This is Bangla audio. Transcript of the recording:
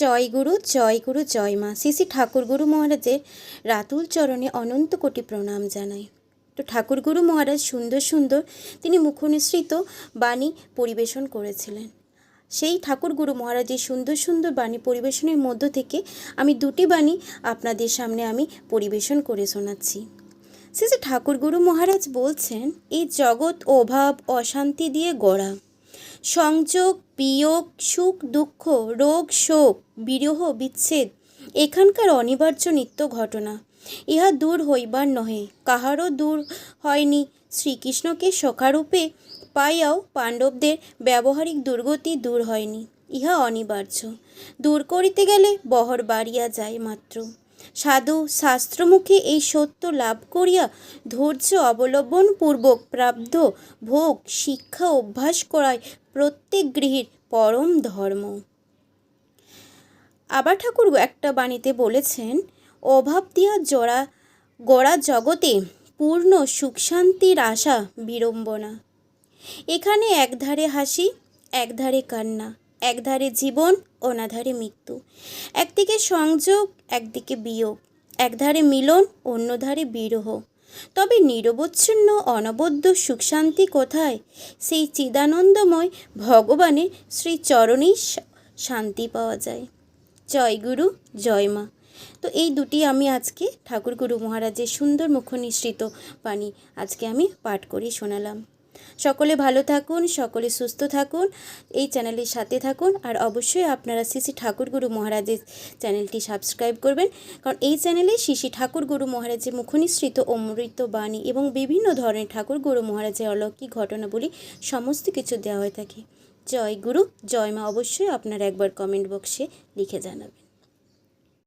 জয় গুরু জয় গুরু, জয় মা। শ্রী ঠাকুর গুরু মহারাজের রাতুল চরণে অনন্ত কোটি প্রণাম জানাই। তো ঠাকুর গুরু মহারাজ সুন্দর সুন্দর তিনি মুখনিসৃত বাণী পরিবেশন করেছিলেন। সেই ঠাকুর গুরু মহারাজের সুন্দর সুন্দর বাণী পরিবেশনের মধ্য থেকে আমি দুটি বাণী আপনাদের সামনে আমি পরিবেশন করে শোনাচ্ছি। শ্রী শ্রী ঠাকুর গুরু মহারাজ বলছেন এই জগৎ অভাব অশান্তি দিয়ে গড়া। সংযোগ, বিয়োগ, সুখ, দুঃখ, রোগ, শোক, বিরহ, বিচ্ছেদ এখানকার অনিবার্য নিত্য ঘটনা। ইহা দূর হইবার নহে। কাহারও দূর হয়নি। শ্রীকৃষ্ণকে সখারূপে পাইয়াও পাণ্ডবদের ব্যবহারিক দুর্গতি দূর হয়নি। ইহা অনিবার্য। দূর করিতে গেলে বহর বাড়িয়া যায় মাত্র। সাধু শাস্ত্রমুখে এই সত্য লাভ করিয়া ধৈর্য অবলম্বন পূর্বক প্রাপ্ত ভোগ শিক্ষা অভ্যাস করায় প্রত্যেক গৃহীর পরম ধর্ম। আবার ঠাকুর একটা বাণীতে বলেছেন, অভাব দিয়া জড়া, গড়া জগতে পূর্ণ সুখ শান্তির আশা বিড়ম্বনা। এখানে একধারে হাসি, একধারে কান্না। একধারে জীবন, অনাধারে মৃত্যু। একদিকে সংযোগ, একদিকে বিয়োগ। একধারে মিলন, অন্যধারে বিরহ। তবে নিরবচ্ছিন্ন, অনবদ্য সুখ শান্তি কোথায়? সেই চিদানন্দময় ভগবানের শ্রীচরণেই শান্তি পাওয়া যায়। জয় গুরু, জয় মা। তো এই দুটি আমি আজকে ঠাকুর গুরু মহারাজের সুন্দর মুখ নিঃসৃত বাণী আজকে আমি পাঠ করে শোনালাম। সকলে ভালো থাকুন, সকলে সুস্থ থাকুন, এই চ্যানেলের সাথে থাকুন আর অবশ্যই আপনারা শ্রী শ্রী ঠাকুর গুরু মহারাজের চ্যানেলটি সাবস্ক্রাইব করবেন। কারণ এই চ্যানেলে শ্রী শ্রী ঠাকুর গুরু মহারাজের মুখনিসৃত অমৃত বাণী এবং বিভিন্ন ধরনের ঠাকুর গুরু মহারাজের অলৌকিক ঘটনাবলী সমস্ত কিছু দেওয়া হয়ে থাকে। জয় গুরু, জয় মা অবশ্যই আপনারা একবার কমেন্ট বক্সে লিখে জানাবেন।